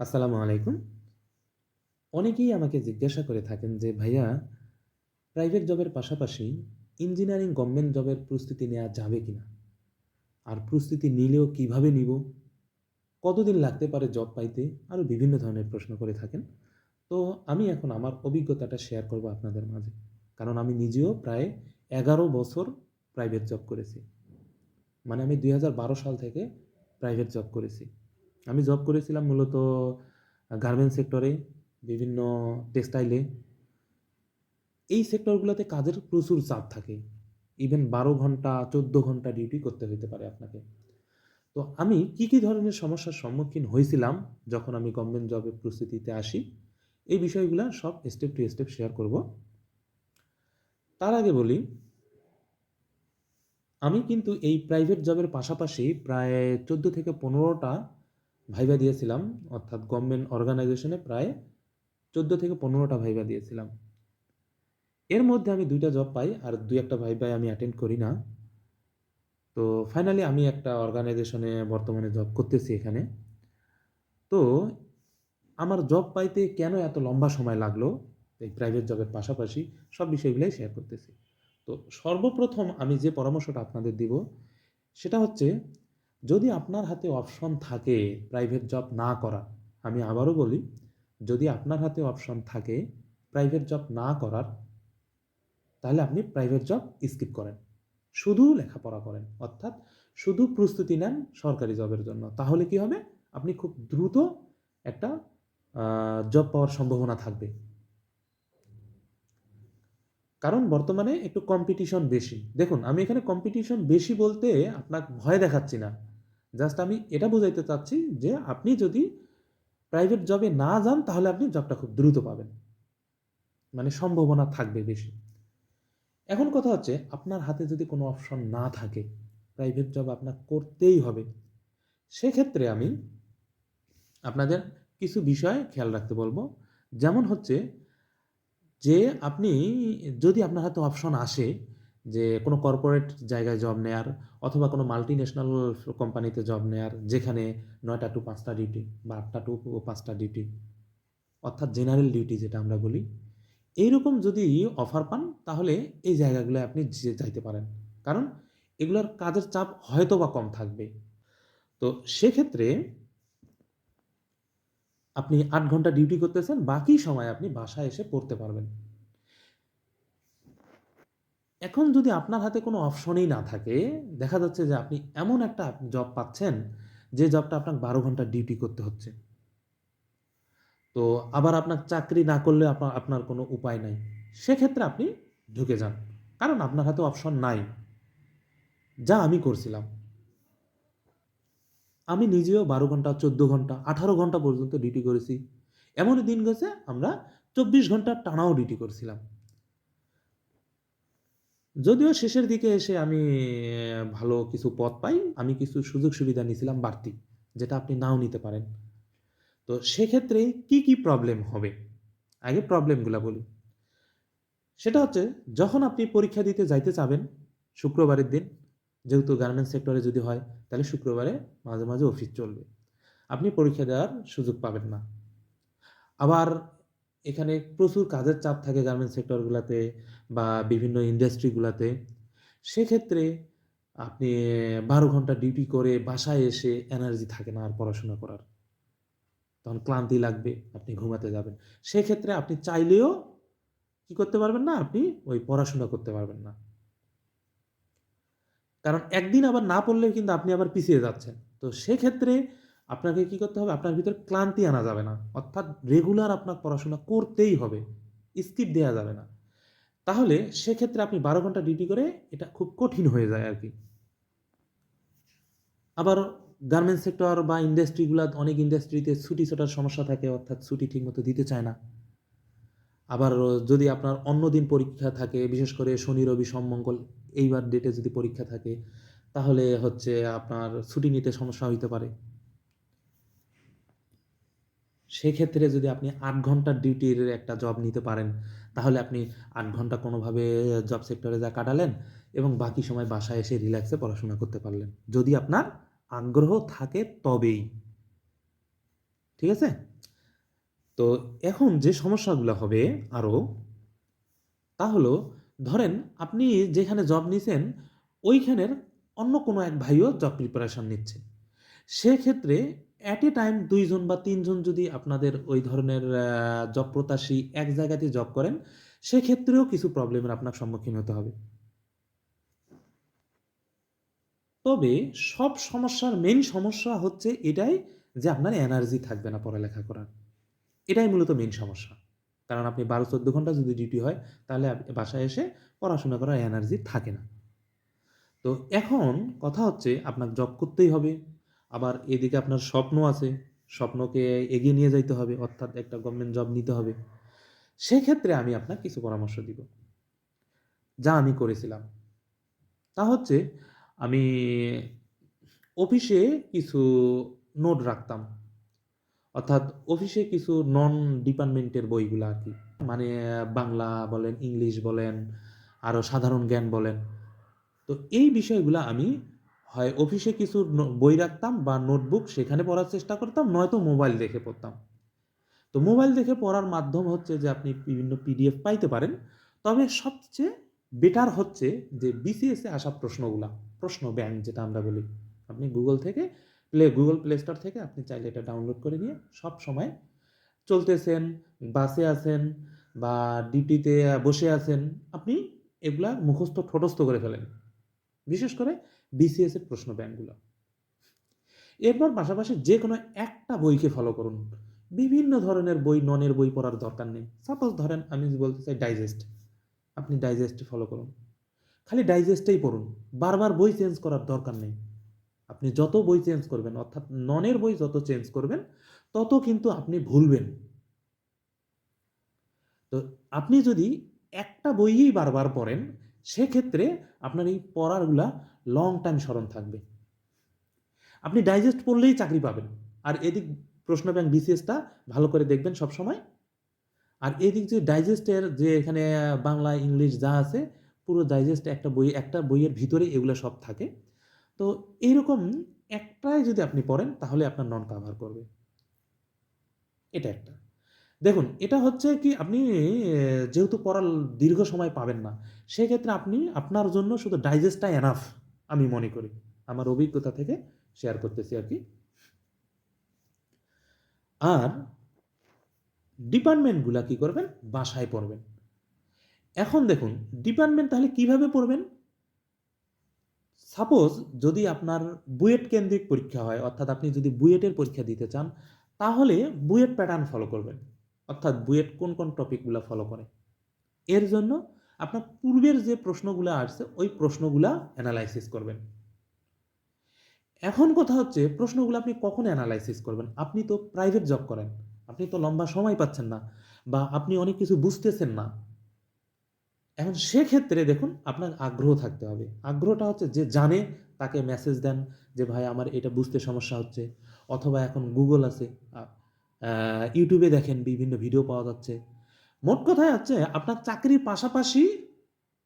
আসসালামু আলাইকুম। অনেকেই আমাকে জিজ্ঞাসা করে থাকেন যে, ভাইয়া প্রাইভেট জবের পাশাপাশি ইঞ্জিনিয়ারিং গভর্নমেন্ট জবের প্রস্তুতি নেওয়া যাবে কি না আর প্রস্তুতি নিলেও কীভাবে নিব? কতদিন লাগতে পারে জব পাইতে? আরও বিভিন্ন ধরনের প্রশ্ন করে থাকেন। তো আমি এখন আমার অভিজ্ঞতাটা শেয়ার করব আপনাদের মাঝে। কারণ আমি নিজেও প্রায় এগারো বছর প্রাইভেট জব করেছি। মানে আমি দুই হাজার বারো সাল থেকে প্রাইভেট জব করেছি। আমি জব করেছিলাম মূলত গার্মেন্টস সেক্টরে বিভিন্ন টেক্সটাইলে এই সেক্টরগুলোতে কাজের প্রচুর চাপ থাকে। ইভেন বারো ঘণ্টা, চোদ্দ ঘণ্টা ডিউটি করতে হতে পারে আপনাকে। তো আমি কি কি ধরনের সমস্যার সম্মুখীন হয়েছিলাম যখন আমি গভর্নমেন্ট জবের প্রস্তুতিতে আসি, এই বিষয়গুলো সব স্টেপ টু স্টেপ শেয়ার করব। তার আগে বলি, আমি কিন্তু এই প্রাইভেট জবের পাশাপাশি প্রায় চোদ্দ থেকে পনেরোটা ভাইবা দিয়েছিলাম, অর্থাৎ গভর্নমেন্ট অর্গানাইজেশনে প্রায় চোদ্দ থেকে পনেরোটা ভাইবা দিয়েছিলাম। এর মধ্যে আমি দুইটা জব পাই, আর দুই একটা ভাইবাই আমি অ্যাটেন্ড করি না। তো ফাইনালি আমি একটা অর্গানাইজেশনে বর্তমানে জব করতেছি এখানে। তো আমার জব পাইতে কেন এত লম্বা সময় লাগল? এই প্রাইভেট জবের পাশাপাশি সব বিষয়গুলোই শেয়ার করতেছি। তো সর্বপ্রথম আমি যে পরামর্শটা আপনাদের দিব, সেটা হচ্ছে যদি আপনার হাতে অপশন থাকে প্রাইভেট জব না করার, আমি আবারও বলি, যদি আপনার হাতে অপশন থাকে প্রাইভেট জব না করার, তাহলে আপনি প্রাইভেট জব স্কিপ করেন। শুধু লেখাপড়া করেন, অর্থাৎ শুধু প্রস্তুতি নেন সরকারি জবের জন্য। তাহলে কি হবে? আপনি খুব দ্রুত একটা জব পাওয়ার সম্ভাবনা থাকবে। কারণ বর্তমানে একটু কম্পিটিশন বেশি। দেখুন, আমি এখানে কম্পিটিশন বেশি বলতে আপনার ভয় দেখাচ্ছি না। জাস্ট আমি এটা বোঝাইতে চাচ্ছি যে আপনি যদি প্রাইভেট জবে না যান, তাহলে আপনি জবটা খুব দ্রুত পাবেন। মানে সম্ভাবনা থাকবে বেশি। এখন কথা হচ্ছে, আপনার হাতে যদি কোনো অপশন না থাকে প্রাইভেট জব আপনার করতেই হবে, সেক্ষেত্রে আমি আপনাদের কিছু বিষয় খেয়াল রাখতে বলব। যেমন হচ্ছে যে আপনি যদি আপনার হাতে অপশন আসে যে কোনো কর্পোরেট জায়গায় জব নেয়ার অথবা কোনো মাল্টি ন্যাশনাল কোম্পানিতে জব নেয়ার, যেখানে নয়টা টু পাঁচটা ডিউটি বা আটটা টু পাঁচটা ডিউটি অর্থাৎ জেনারেল ডিউটি যেটা আমরা বলি, এইরকম যদি অফার পান, তাহলে এই জায়গাগুলো আপনি যাইতে পারেন। কারণ এগুলোর কাজের চাপ হয়তো বা কম থাকবে। তো সেক্ষেত্রে আপনি আট ঘণ্টা ডিউটি করতেছেন, বাকি সময় আপনি বাসায় এসে পড়তে পারবেন। এখন যদি আপনার হাতে কোনো অপশনই না থাকে, দেখা যাচ্ছে যে আপনি এমন একটা জব পাচ্ছেন, যে জবটা আপনার বারো ঘণ্টা ডিউটি করতে হচ্ছে। তো আবার আপনার চাকরি না করলে আপনার আপনার কোনো উপায় নাই। সেক্ষেত্রে আপনি ঢুকে যান। কারণ আপনার হাতে অপশন নাই। যা আমি করছিলাম। আমি নিজেও বারো ঘণ্টা, চোদ্দ ঘণ্টা, আঠারো ঘণ্টা পর্যন্ত ডিউটি করেছি। এমনই দিন গেছে, আমরা চব্বিশ ঘণ্টা টানাও ডিউটি করছিলাম। যদিও শেষের দিকে এসে আমি ভালো কিছু পথ পাই, আমি কিছু সুযোগ সুবিধা নিয়েছিলাম বাড়তি, যেটা আপনি নাও নিতে পারেন। তো সেক্ষেত্রে কি কি প্রবলেম হবে? আগে প্রবলেমগুলো বলি। সেটা হচ্ছে, যখন আপনি পরীক্ষা দিতে যাইতে চাবেন, শুক্রবারের দিন, যেহেতু গার্মেন্টস সেক্টরে যদি হয়, তাহলে শুক্রবারে মাঝে মাঝে অফিস চলবে। আপনি পরীক্ষা দেওয়ার সুযোগ পাবেন না। আবার এখানে প্রচুর কাজের চাপ থাকে গার্মেন্টস সেক্টরগুলোতে বা বিভিন্ন ইন্ডাস্ট্রিগুলোতে সেক্ষেত্রে আপনি বারো ঘণ্টা ডিউটি করে বাসায় এসে এনার্জি থাকে না আর পড়াশোনা করার। তখন ক্লান্তি লাগবে, আপনি ঘুমাতে যাবেন। সেক্ষেত্রে আপনি চাইলেও কি করতে পারবেন না, আপনি ওই পড়াশোনা করতে পারবেন না। কারণ একদিন আবার না পড়লেও কিন্তু আপনি আবার পিছিয়ে যাচ্ছেন। তো সেক্ষেত্রে আপনাকে কি করতে হবে? আপনার ভিতরে ক্লান্তি আনা যাবে না। অর্থাৎ রেগুলার আপনার পড়াশোনা করতেই হবে। স্কিপ দেওয়া যাবে না। তাহলে সেক্ষেত্রে আপনি বারো ঘণ্টা ডিউটি করে এটা খুব কঠিন হয়ে যায় আর কি। আবার গার্মেন্টস সেক্টর বা ইন্ডাস্ট্রিগুলো অনেক ইন্ডাস্ট্রিতে ছুটি ছোটার সমস্যা থাকে, অর্থাৎ ছুটি ঠিকমতো দিতে চায় না। আবার যদি আপনার অন্য দিন পরীক্ষা থাকে, বিশেষ করে শনি, রবি সোমমঙ্গল এইবার ডেটে যদি পরীক্ষা থাকে, তাহলে হচ্ছে আপনার ছুটি নিতে সমস্যা হইতে পারে। সেক্ষেত্রে যদি আপনি আট ঘণ্টার ডিউটির একটা জব নিতে পারেন, তাহলে আপনি আট ঘণ্টা কোনোভাবে জব সেক্টরে যা কাটালেন এবং বাকি সময় বাসায় এসে রিল্যাক্সে পড়াশোনা করতে পারলেন। যদি আপনার আগ্রহ থাকে তবেই। ঠিক আছে? তো এখন যে সমস্যাগুলো হবে আরও তা হলো, ধরেন আপনি যেখানে জব নিছেন, ওইখানের অন্য কোনো এক ভাইও জব প্রিপারেশন নিচ্ছে। সেক্ষেত্রে অ্যাট এ টাইম দুইজন বা তিনজন যদি আপনাদের ওই ধরনের জব প্রত্যাশী এক জায়গাতে জব করেন, সেক্ষেত্রেও কিছু প্রবলেমের আপনার সম্মুখীন হতে হবে। তবে সব সমস্যার মেন সমস্যা হচ্ছে এটাই যে আপনার এনার্জি থাকবে না পড়ালেখা করার। এটাই মূলত মেন সমস্যা। কারণ আপনি বারো চোদ্দ ঘণ্টা যদি ডিউটি হয়, তাহলে বাসায় এসে পড়াশোনা করার এনার্জি থাকে না। তো এখন কথা হচ্ছে আপনার জব করতেই হবে। আবার এদিকে আপনার স্বপ্ন আছে, স্বপ্নকে এগিয়ে নিয়ে যাইতে হবে, অর্থাৎ একটা গভর্নমেন্ট জব নিতে হবে। সেক্ষেত্রে আমি আপনার কিছু পরামর্শ দিব। যা আমি করেছিলাম। তা হচ্ছে, আমি অফিসে কিছু নোট রাখতাম। অর্থাৎ অফিসে কিছু নন ডিপার্টমেন্টের বইগুলো আর কি। মানে বাংলা বলেন, ইংলিশ বলেন আরও সাধারণ জ্ঞান বলেন। তো এই বিষয়গুলো আমি হয় অফিসে কিছু বই রাখতাম বা নোটবুক সেখানে পড়ার চেষ্টা করতাম, নয়তো মোবাইল দেখে পড়তাম। তো মোবাইল দেখে পড়ার মাধ্যম হচ্ছে যে আপনি বিভিন্ন পিডিএফ পাইতে পারেন। তবে সবচেয়ে বেটার হচ্ছে যে বিসিএসে আসা প্রশ্নগুলা, প্রশ্ন ব্যাংক যেটা আমরা বলি। আপনি গুগল থেকে প্লে গুগল প্লে স্টোর থেকে আপনি চাইলে এটা ডাউনলোড করে নিয়ে সব সময় চলতেছেন, বাসে আছেন বা ডিউটিতে বসে আছেন, আপনি এগুলা মুখস্থ ঠোটস্থ করে ফেলেন। বিশেষ করে বিসিএস এর প্রশ্ন ব্যাংকগুলো। এরপর পাশাপাশি যে কোনো একটা বইকে ফলো করুন। বিভিন্ন ধরনের বই ননের বই পড়ার দরকার নেই। সাপোজ ধরেন আমি বলতে চাই ডাইজেস্ট আপনি ডাইজেস্ট ফলো করুন। খালি ডাইজেস্টেই পড়ুন। বারবার বই চেঞ্জ করার দরকার নেই। আপনি যত বই চেঞ্জ করবেন, অর্থাৎ ননের বই যত চেঞ্জ করবেন, তত কিন্তু আপনি ভুলবেন। তো আপনি যদি একটা বইই বারবার পড়েন সেক্ষেত্রে আপনার এই পড়ারগুলা লং টাইম স্মরণ থাকবে। আপনি ডাইজেস্ট পড়লেই চাকরি পাবেন। আর এদিক প্রশ্ন ব্যাংক বিসিএসটা ভালো করে দেখবেন সব সময় আর এদিক যে ডাইজেস্টের যে এখানে বাংলা, ইংলিশ যা আছে, পুরো ডাইজেস্ট একটা বই, একটা বইয়ের ভিতরে এগুলো সব থাকে। তো এইরকম একটাই যদি আপনি পড়েন, তাহলে আপনার নন কাভার করবে। এটা একটা। দেখুন, এটা হচ্ছে কি আপনি যেহেতু পড়ার দীর্ঘ সময় পাবেন না, সেক্ষেত্রে আপনি আপনার জন্য শুধু ডাইজেস্টটা এনাফ আমি মনে করি। আমার অভিজ্ঞতা থেকে শেয়ার করতেছি আর কি। আর ডিপার্টমেন্টগুলা কি করবেন? বাসায় পড়বেন। এখন দেখুন ডিপার্টমেন্ট তাহলে কীভাবে পড়বেন? সাপোজ যদি আপনার বুয়েট কেন্দ্রিক পরীক্ষা হয়, অর্থাৎ আপনি যদি বুয়েটের পরীক্ষা দিতে চান, তাহলে বুয়েট প্যাটার্ন ফলো করবেন। অর্থাৎ বুয়েট কোন কোন টপিকগুলো ফলো করে? এর জন্য আপনার পূর্বের যে প্রশ্নগুলো আসছে, ওই প্রশ্নগুলা অ্যানালাইসিস করবেন। এখন কথা হচ্ছে, প্রশ্নগুলো আপনি কখন অ্যানালাইসিস করবেন? আপনি তো প্রাইভেট জব করেন। আপনি তো লম্বা সময় পাচ্ছেন না বা আপনি অনেক কিছু বুঝতেছেন না। এখন সেক্ষেত্রে দেখুন, আপনার আগ্রহ থাকতে হবে। আগ্রহটা হচ্ছে যে জানে, তাকে মেসেজ দেন যে, ভাই, আমার এটা বুঝতে সমস্যা হচ্ছে। অথবা এখন গুগল আছে ইউটিউবে দেখেন বিভিন্ন ভিডিও পাওয়া যাচ্ছে। মোট কথায় হচ্ছে, আপনার চাকরির পাশাপাশি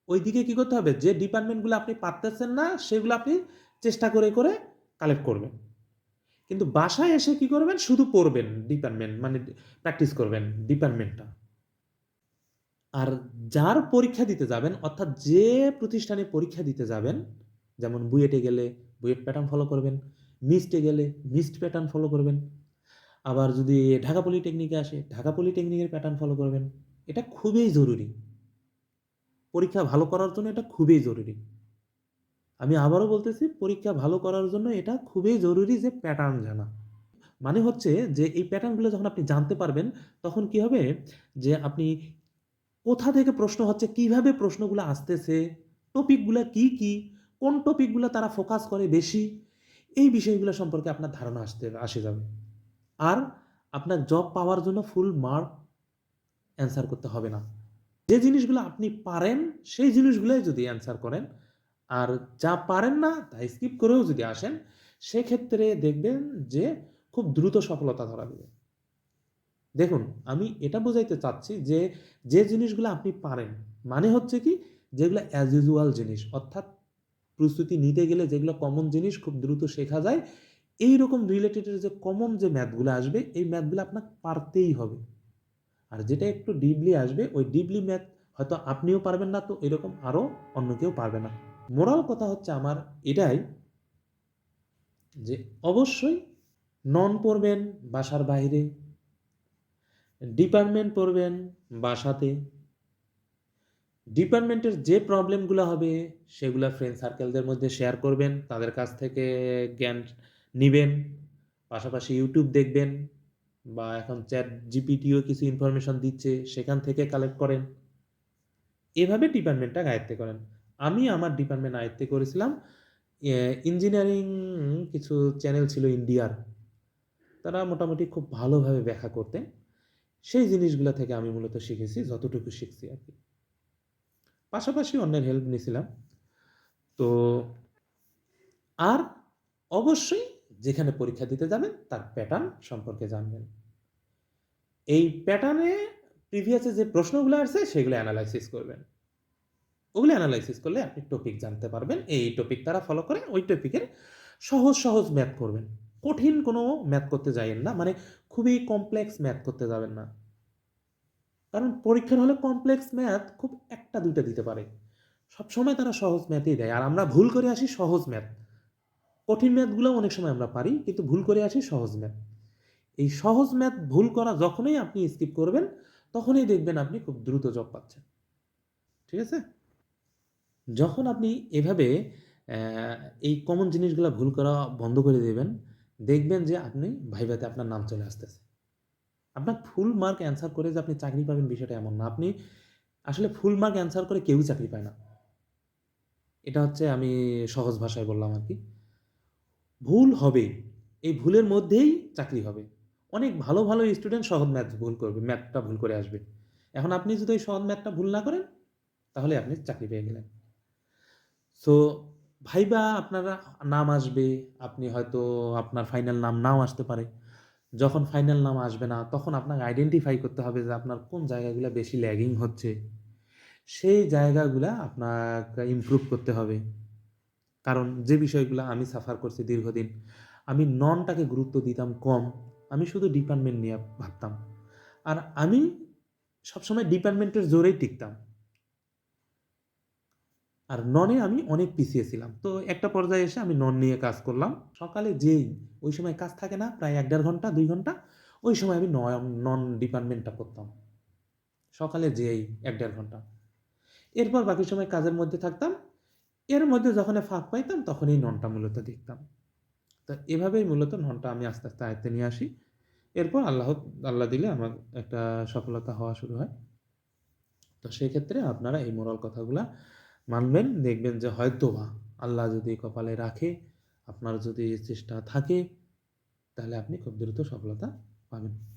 ওইদিকে কি করতে হবে? যে ডিপার্টমেন্টগুলো আপনি পারতেছেন না, সেগুলো আপনি চেষ্টা করে করে কালেক্ট করবেন। কিন্তু বাসায় এসে কি করবেন? শুধু পড়বেন ডিপার্টমেন্ট মানে প্র্যাকটিস করবেন ডিপার্টমেন্টটা আর যার পরীক্ষা দিতে যাবেন, অর্থাৎ যে প্রতিষ্ঠানে পরীক্ষা দিতে যাবেন, যেমন বুয়েটে গেলে বুয়েট প্যাটার্ন ফলো করবেন, মিস্টে গেলে মিস্ট প্যাটার্ন ফলো করবেন আবার যদি ঢাকা পলিটেকনিকে আসে, ঢাকা পলিটেকনিকের প্যাটার্ন ফলো করবেন। এটা খুবই জরুরি। পরীক্ষা ভালো করার জন্য এটা খুবই জরুরি। আমি আবারও বলতেছি, পরীক্ষা ভালো করার জন্য এটা খুবই জরুরি যে প্যাটার্ন জানা। মানে হচ্ছে যে এই প্যাটার্নগুলো যখন আপনি জানতে পারবেন, তখন কি হবে? যে আপনি কোথা থেকে প্রশ্ন হচ্ছে, কীভাবে প্রশ্নগুলো আসতেছে টপিকগুলো কি কি, কোন টপিকগুলো তারা ফোকাস করে বেশি, এই বিষয়গুলো সম্পর্কে আপনার ধারণা আসতে, আসে যাবে। আর আপনার জব পাওয়ার জন্য ফুল মার্ক অ্যান্সার করতে হবে না। যে জিনিসগুলো আপনি পারেন, সেই জিনিসগুলোই যদি অ্যান্সার করেন। আর যা পারেন না তা স্কিপ করেও যদি আসেন, সেক্ষেত্রে দেখবেন যে খুব দ্রুত সফলতা ধরা দেবে। দেখুন, আমি এটা বোঝাইতে চাচ্ছি যে যে জিনিসগুলো আপনি পারেন মানে হচ্ছে কি, যেগুলো অ্যাজ ইউজুয়াল জিনিস, অর্থাৎ প্রস্তুতি নিতে গেলে যেগুলো কমন জিনিস, খুব দ্রুত শেখা যায়। এই রকম রিলেটেডের যে কমন যে ম্যাথগুলো আসবে, এই ম্যাথগুলো আপনাকে পারতেই হবে। আর যেটা একটু ডিপলি আসবে, ওই ডিপলি ম্যাথ হয়তো আপনিও পারবেন না তো এরকম আরও অন্য কেউ পারবে না। মোরাল কথা হচ্ছে আমার এটাই যে অবশ্যই নন পড়বেন বাসার বাইরে ডিপার্টমেন্ট পড়বেন বাসাতে ডিপার্টমেন্টের যে প্রবলেমগুলো হবে সেগুলো ফ্রেন্ড সার্কেলদের মধ্যে শেয়ার করবেন, তাদের কাছ থেকে জ্ঞান নেবেন, পাশাপাশি ইউটিউব দেখবেন বা এখন চ্যাট জিপিটিও কিছু ইনফরমেশন দিচ্ছে, সেখান থেকে কালেক্ট করেন। এভাবে ডিপার্টমেন্টটা আয়ত্তে করেন। আমি আমার ডিপার্টমেন্ট আয়ত্তে করেছিলাম ইঞ্জিনিয়ারিং কিছু চ্যানেল ছিল ইন্ডিয়ার তারা মোটামুটি খুব ভালোভাবে ব্যাখ্যা করতেন। সেই জিনিসগুলো থেকে আমি মূলত শিখেছি, যতটুকু শিখছি আর কি। পাশাপাশি অন্যের হেল্প নিয়েছিলাম তো, আর অবশ্যই যেখানে পরীক্ষা দিতে যাবেন, তার প্যাটার্ন সম্পর্কে জানবেন। এই প্যাটার্নে প্রিভিয়াসে যে প্রশ্নগুলো আসছে, সেগুলো অ্যানালাইসিস করবেন। ওগুলো অ্যানালাইসিস করলে আপনি টপিক জানতে পারবেন। এই টপিক তারা ফলো করে, ওই টপিকের সহজ সহজ ম্যাথ করবেন। কঠিন কোনো ম্যাথ করতে যাইয়েন না মানে খুবই কমপ্লেক্স ম্যাথ করতে যাবেন না। কারণ পরীক্ষার হলে কমপ্লেক্স ম্যাথ খুব একটা দুইটা দিতে পারে। সবসময় তারা সহজ ম্যাথই দেয়, আর আমরা ভুল করে আসি সহজ ম্যাথ কঠিন ম্যাথগুলো অনেক সময় আমরা পারি, কিন্তু ভুল করে আসি সহজ ম্যাথ। এই সহজ ম্যাথ ভুল করা যখনই আপনি স্কিপ করবেন, তখনই দেখবেন আপনি খুব দ্রুত জব পাচ্ছেন। ঠিক আছে? যখন আপনি এভাবে এই কমন জিনিসগুলো ভুল করা বন্ধ করে দেবেন, দেখবেন যে আপনি ভাইভাতে আপনার নাম চলে আসতেছে। আপনার ফুল মার্ক অ্যান্সার করে যে আপনি চাকরি পাবেন বিষয়টা এমন না। আপনি আসলে ফুল মার্ক অ্যান্সার করে কেউই চাকরি পায় না। এটা হচ্ছে আমি সহজ ভাষায় বললাম আর কি। ভুল হবে, এই ভুলের মধ্যেই চাকরি হবে। অনেক ভালো ভালো স্টুডেন্ট সহজ ম্যাথ ভুল করবে ম্যাথটা ভুল করে আসবে। এখন আপনি যদি ওই সহজ ম্যাথটা ভুল না করেন, তাহলে আপনি চাকরি পেয়ে গেলেন। সো ভাইবা আপনারা নাম আসবে, আপনি হয়তো আপনার ফাইনাল নাম নাও আসতে পারে। যখন ফাইনাল নাম আসবে না, তখন আপনাকে আইডেন্টিফাই করতে হবে যে আপনার কোন জায়গাগুলো বেশি ল্যাগিং হচ্ছে। সেই জায়গাগুলো আপনাকে ইমপ্রুভ করতে হবে। কারণ যে বিষয়গুলো আমি সাফার করছি দীর্ঘদিন, আমি ননটাকে গুরুত্ব দিতাম কম, আমি শুধু ডিপার্টমেন্ট নিয়ে ভাবতাম। আর আমি সবসময় ডিপার্টমেন্টের জোরেই টিকতাম। আর ননে আমি অনেক পিছিয়ে ছিলাম। তো একটা পর্যায়ে এসে আমি নন নিয়ে কাজ করলাম। সকালে যেই, ওই সময় কাজ থাকে না, প্রায় এক দেড় ঘণ্টা, দুই ঘণ্টা, ওই সময় আমি নয় নন ডিপার্টমেন্টটা করতাম। সকালে যেই, এক দেড় ঘণ্টা। এরপর বাকি সময় কাজের মধ্যে থাকতাম। এর মধ্যে যখন ফাঁক পাইতাম, তখনই ননটা মূলত দেখতাম। তো এভাবেই মূলত ননটা আমি আস্তে আস্তে আয়ত্তে নিয়ে আসি। এরপর আল্লাহ আল্লাহ দিলে আমার একটা সফলতা হওয়া শুরু হয়। তো সেক্ষেত্রে আপনারা এই মোরাল কথাগুলা মানবেন, দেখবেন যে হয়তো বা আল্লাহ যদি কপালে রাখে, আপনার যদি চেষ্টা থাকে, তাহলে আপনি খুব দ্রুত সফলতা পাবেন।